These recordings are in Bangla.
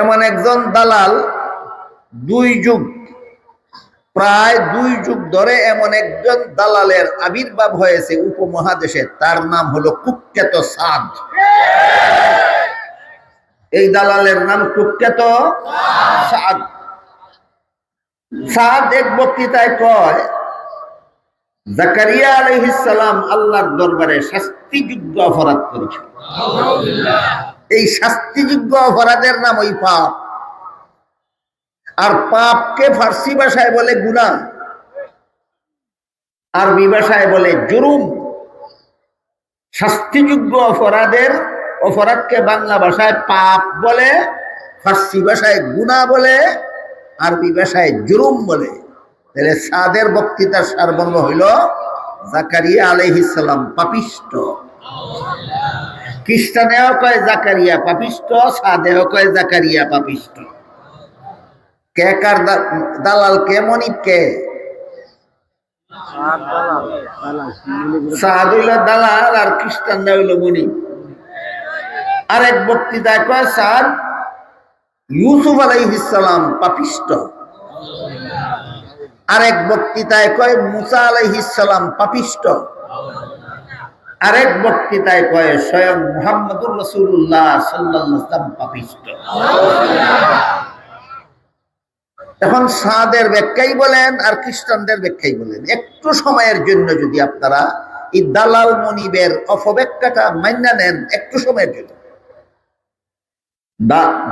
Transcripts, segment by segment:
এমন একজন দালাল দুই যুগ, প্রায় দুই যুগ ধরে এমন একজন দালালের আবির্ভাব হয়েছে উপমহাদেশে। তার নাম হলো কুখ্যাত সাদ। এই দালালের নাম কুখ্যাত সাদ। সাদ এক বক্তৃতায় কয়, জাকারিয়া আলাইহিস সালাম আল্লাহর দরবারে শাস্তিযোগ্য অপরাধ করেছিল। শাস্তিযোগ্য অপরাধের নাম ওই পাপ। আর পাপকে ফার্সি ভাষায় বলে গুণা। আরবি ভাষায় বলে জুরুম। শাস্তিযোগ্য অপরাধের, অপরাধকে বাংলা ভাষায় পাপ বলে, ফার্সি ভাষায় গুণা বলে, আরবি ভাষায় জুরুম বলে। তাহলে সাদের বক্তৃতার সারমর্ম হইল জাকারিয়া আলহিসাল্লাম পাপিষ্ট খ্রিস্টানেও কয় জাকারিয়া পাপিষ্ট, সাদেও কয় জাকারিয়া পাপিষ্ট। কে কার দালাল, কে মনিব, কে? হইল দালাল আর খ্রিস্টানরা হইল মনিব। আরেক বক্তৃতায় কয়, সাদ ইউসুফ আলাইহিসালাম পাপিষ্ট। আরেক বক্তৃতায় কয়, মুসা আলাইহিসালাম পাপিষ্ট। আরেক বক্তৃতায় কয় স্বয়ং মুহাম্মদুর রসুল্লাহ সাল্লাম পাপিষ্ট। এখন সাদের ব্যাখ্যাই বলেন আর খ্রিস্টানদের ব্যাখ্যাই বলেন। একটু সময়ের জন্য যদি আপনারা এই দালাল মনিবের অপব্যাখ্যাটা মান্য নেন, একটু সময়ের জন্য।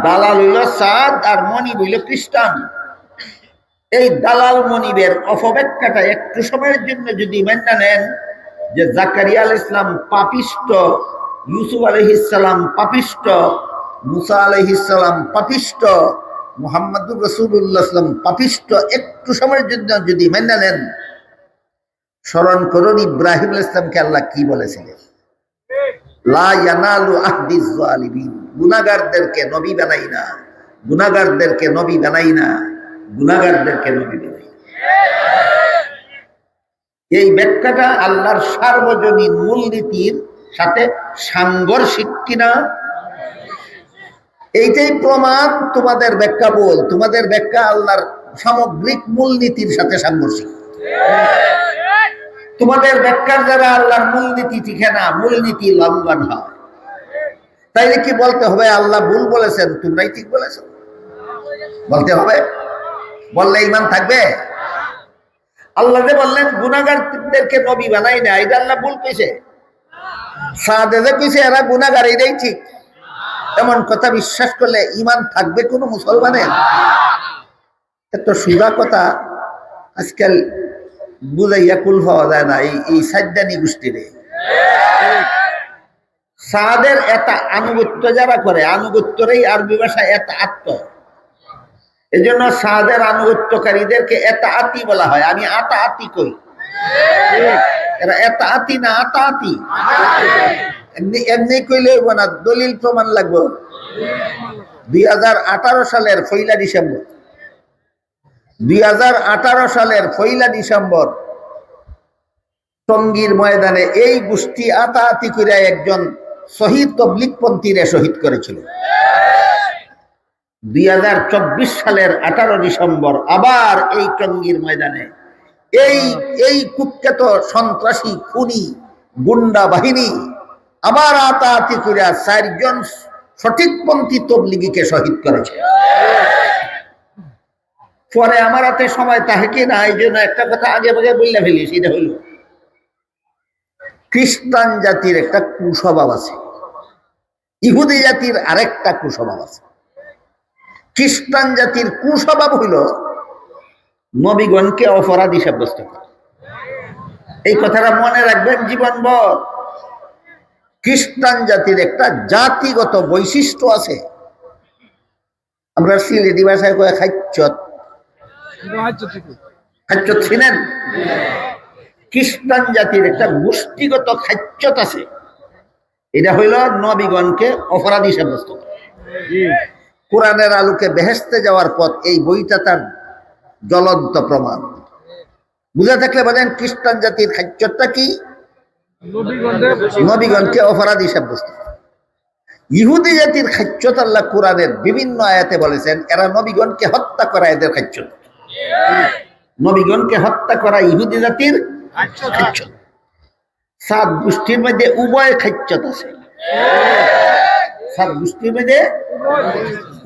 দালাল হইল সাদ আর মনিব হইল খ্রিস্টান। এই দালাল মনিবের অপব্যাখ্যাটা একটু সময়ের জন্য যদি মান্য নেন যে জাকারিয়া আল ইসলাম পাপিষ্ট, ইউসুফ আলহিসাম পাপিষ্ট, মুসা আলহিসাম পাপিষ্ট, মোহাম্মদুর রসুল্লাহাম পাপিষ্ট, একটু সময়ের জন্য যদি মেনে নেন, স্মরণ করুন, ইব্রাহিম ইসলামকে আল্লাহ কি বলেছিলেন গুনাহগারদেরকে নবী বানাই না গুনাগারদেরকে নবী বানাই না, গুনাহগারদেরকে নবী বানাই। এই ব্যাখ্যাটা আল্লাহর সার্বজনীন মূলনীতির সাথে সাংঘর্ষিক কিনা? এইটাই প্রমাণ তোমাদের ব্যাখ্যা বল। তোমাদের ব্যাখ্যা আল্লাহর সামগ্রিক মূলনীতির সাথে সাংঘর্ষিক। তোমাদের ব্যাখ্যার দ্বারা আল্লাহর মূলনীতি টিকে না, মূলনীতি লঙ্ঘন হয়। তাইলে কি বলতে হবে? আল্লাহ ভুল বলেছেন, তোমরাই ঠিক বলেছ। বলতে হবে? বললে ইমান থাকবে? আল্লাহ বললেন গুনাগারদেরকে নবী বানাই না, এটা আল্লাহ ভুল কইছে। সাদে কইছে, এরা গুনাগার এটাই ঠিক। এমন কথা বিশ্বাস করলে ইমান থাকবে কোনো মুসলমানের? এত সুদা কথা, আজকাল বুঝাইয়া কুল পাওয়া যায় না, এই এই সাজ্জানি গোষ্ঠীরে। সাদের এটা আনুগত্য যারা করে, আনুগত্যরেই আরবি ভাষায় এত আত্ম। এই জন্য সাদের আনুগত্যকারীদেরকে এত আতি বলা হয়। আমি আতা আতি কই? এরা এত আতি না আতা আতি এমনি কইলে না, দলিল প্রমাণ দুই সালের পয়লা ডিসেম্বর। দুই হাজার আঠারো সালের পয়লা ডিসেম্বর টঙ্গীর ময়দানে এই গোষ্ঠী আতাআতি করে একজন শহীদ তবলিকপন্থীরে শহীদ করেছিল। দুই হাজার চব্বিশ সালের আঠারো ডিসেম্বর আবার এই টঙ্গীর ময়দানে। এই এই কুখ্যাত সন্ত্রাসী খুনি, গুন্ডা বাহিনী আবার আতাআতি করে চারজন সঠিকপন্থী তবলিগীকে শহীদ করেছে। পরে আমার হাতে সময় তাহে না, এই জন্য একটা কথা আগে ভাগে বললে ফেলি, সেটা হইল খ্রিস্টান জাতির একটা কুস্বভাব আছে। ইহুদি জাতির আরেকটা কুস্বভাব আছে। খ্রিস্টান জাতির কুস্বভাব হইল নবীগণকে অপরাধী সাব্যস্ত করে। এই কথাটা মনে রাখবেন জীবনভর খ্রিস্টান জাতির একটা জাতিগত বৈশিষ্ট্য আছে। আমরা সিলেটি ভাষায় কয়ে খাচ্ছত? ছিলেন খ্রিস্টান জাতির একটা গোষ্ঠীগত খাচ্ছত আছে। এটা হইল নবীগণকে অপরাধী সাব্যস্ত কোরআনের আলোকে বেহেস্তে যাওয়ার পথ, এই বইটা তার জ্বলন্ত প্রমাণ। বুঝে থাকলে বলেন, খ্রিস্টান জাতির খাচ্ছরটা কি? নবীগণকে অপরাধী সাব্যস্ত ইহুদি জাতির খাচ্যত আল্লাহ কোরআনের বিভিন্ন আয়াতে বলেছেন, এরা নবীগণকে হত্যা করা এদের খাচ্যত নবীগণকে হত্যা করা ইহুদি জাতির সাত গোষ্ঠীর মধ্যে উভয় খাচ্যত আছে। সাত গোষ্ঠীর মধ্যে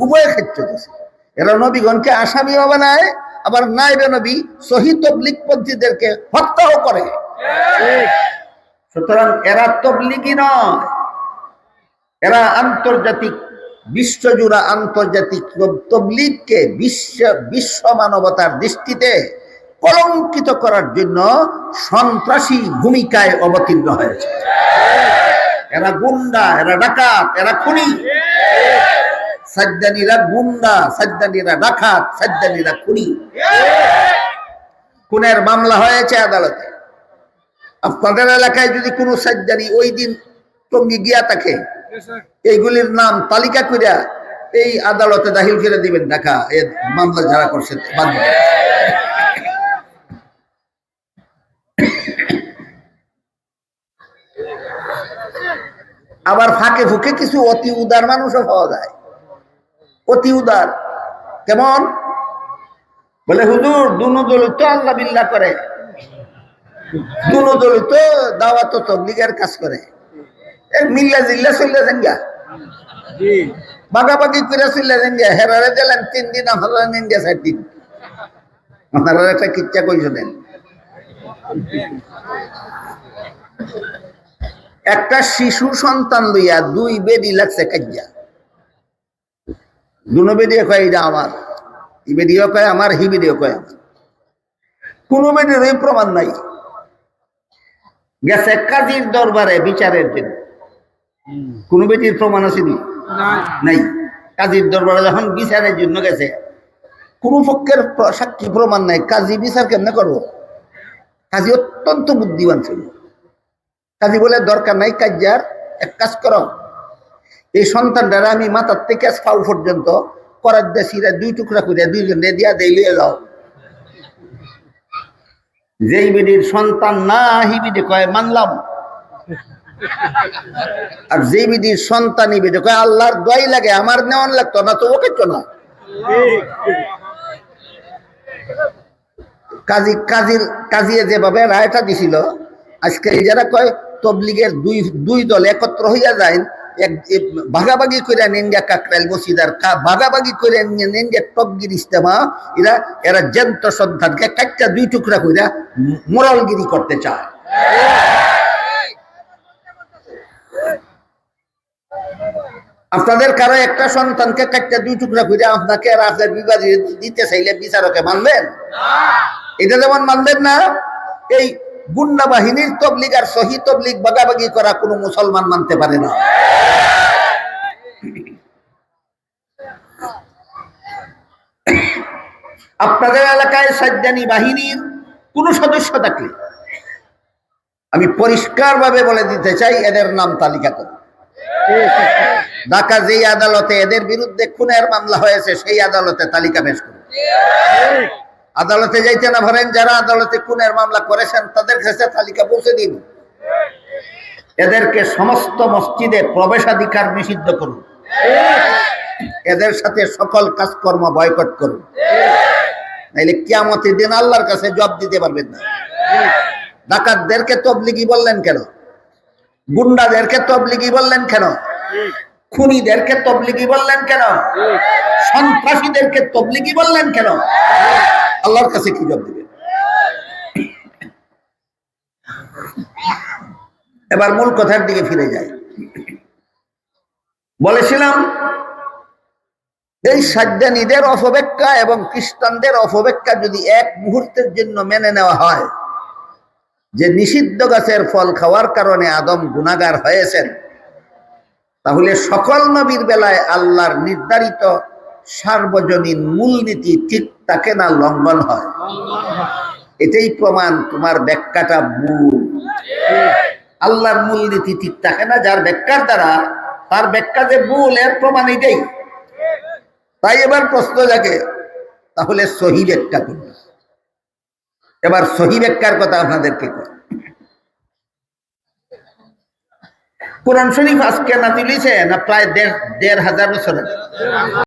উভয় খাচ্যত আছে এরা নবীগণকে আসামিও বানায় আবার নাইবে নবী শহীদ তবলিগপন্থীদেরকে হত্যাও করে। সুতরাং এরা তবলিগি নয়। এরা আন্তর্জাতিক, বিশ্বজুড়া আন্তর্জাতিক তবলিগকে বিশ্ব বিশ্ব মানবতার দৃষ্টিতে কলঙ্কিত করার জন্য সন্ত্রাসী ভূমিকায় অবতীর্ণ হয়েছে। এরা গুন্ডা, এরা ডাকাত, এরা খুনি। সাজ্জানিরা গুন্ডা, সাজ্জানিরা ডাকাত, সাজ্জানিরা খুনি। খুনের মামলা হয়েছে আদালতে। আপনাদের এলাকায় যদি কোনো সাজ্জানি ওই দিন টঙ্গি গিয়া থাকে, এইগুলির নাম তালিকা করিয়া এই আদালতে দাখিল করে দিবেন ঢাকা এর মামলা যারা করছে আবার ফাঁকে ফুঁকে কিছু অতি উদার মানুষও পাওয়া যায়। অতি উদার। কেমন? বলে হুজুর দুনো দলিত আল্লাহ বিল্লাহ করে। দুনো দলিত দাওয়াত তবলিগের কাজ করে। এর মিল্লা জিল্লা চললে দেঙ্গা বাগাবাগি করে চললে দেঙ্গা হেরারে দিলেন তিন দিন আপনারা নিন গে চার দিন। আপনারা একটা কিচ্ছা কইছিলেন একটা শিশু সন্তান লইয়া দুই বেদি লাগছে কাজ্যা দুনো বেডিয়ে কয় এটা আমার। ই বেডিও কয় আমার। হি বেডিও কয় আমার। কোনো বেডির এই প্রমাণ নাই। গেছে কাজীর দরবারে বিচারের জন্য। কোন বেটির প্রমাণ আছে নি? নাই। কাজীর দরবারে যখন বিচারের জন্য গেছে কোন পক্ষের সাক্ষী প্রমাণ নাই। কাজী বিচার কেমনে করব? কাজী অত্যন্ত বুদ্ধিমান ছিল। কাজী বলে, দরকার নাই কাজ্যার এক কাজ করো। এই সন্তানটারা আমি মাথার থেকে ফাউ পর্যন্ত করার দেশিরা দুই টুকরা করে দুইজনে দিয়া দেই লিয়ে যাও। যেই বেডির সন্তান না হিবিডে কয়, মানলাম। আর যেই বিধির সন্তান বেডে কয়, আল্লাহর দোয়াই লাগে, আমার নেওয়ান লাগতো না তো ওকে তো না। কাজী, কাজীর, কাজিয়ে যেভাবে রায়টা দিছিল আজকে যারা কয় তবলিগের দুই দুই দল একত্র হইয়া যায় এক ভাগাভাগি করে নেনগা কাকরাইল মসজিদার কা- ভাগাভাগি করে নেনগা টপগির ইস্তেমা এরা এরা জেন্ত সন্তানকে কাটটা দুই টুকরা কইরা মোরালগিরি করতে চায়। আপনাদের কারও একটা সন্তানকে কাটটা দুই টুকরা করে আপনাকে আর আপনার বিবাদী দিতে চাইলে বিচারকে মানবেন? এটা যেমন মানবেন না এই গুন্ডা বাহিনীর তবলিগ আর সহি তবলিগ বাগাবাগি করা কোনো মুসলমান মানতে পারে না। আপনাদের এলাকায় সাজ্জানি বাহিনীর কোন সদস্য থাকলে আমি পরিষ্কারভাবে বলে দিতে চাই, এদের নাম তালিকা করুন ঢাকা যেই আদালতে এদের বিরুদ্ধে খুনের মামলা হয়েছে, সেই আদালতে তালিকা পেশ করুন আদালতে যাইতে না পারেন, যারা আদালতে খুনের মামলা করেছেন, তাদের কাছে তালিকা পৌঁছে দিন। এদেরকে সমস্ত মসজিদে প্রবেশাধিকার নিষিদ্ধ করুন। এদের সাথে সকল কাজকর্ম বয়কট করুন। নাইলে কিয়ামতের দিন আল্লাহর কাছে জব দিতে পারবেন না। ডাকাতদেরকে তবলিগি বললেন কেন? গুন্ডাদেরকে তবলিগি বললেন কেন? খুনিদেরকে তবলিগি বললেন কেন? সন্ত্রাসীদেরকে তবলিগি বললেন কেন? আল্লাহর কাছে কি জবাব দিবেন এবার মূল কথার দিকে ফিরে যাই। বলেছিলাম, এই সাজ্জানীদের অপব্যাখ্যা এবং খ্রিস্টানদের অপব্যাখ্যা যদি এক মুহূর্তের জন্য মেনে নেওয়া হয়, যে নিষিদ্ধ গাছের ফল খাওয়ার কারণে আদম গুনাগার হয়েছেন, তাহলে সকল নবীর বেলায় আল্লাহর নির্ধারিত সার্বজনীন মূলনীতি ঠিক তাকে না লঙ্ঘন হয় এটাই প্রমাণ তোমার ব্যাখ্যাটা ভুল আল্লাহর মূলনীতি ঠিক থাকে না, যার ব্যাখ্যার দ্বারা, তার ব্যাখ্যা যে ভুল, এর প্রমাণ এটাই তাই এবার প্রশ্ন জাগে, তাহলে সহি ব্যাখ্যা করুন এবার সহি ব্যাখ্যার কথা আপনাদেরকে কই। কোরআন শরীফ আজকে না তুলিছে না প্রায় দেড় দেড় হাজার বছর?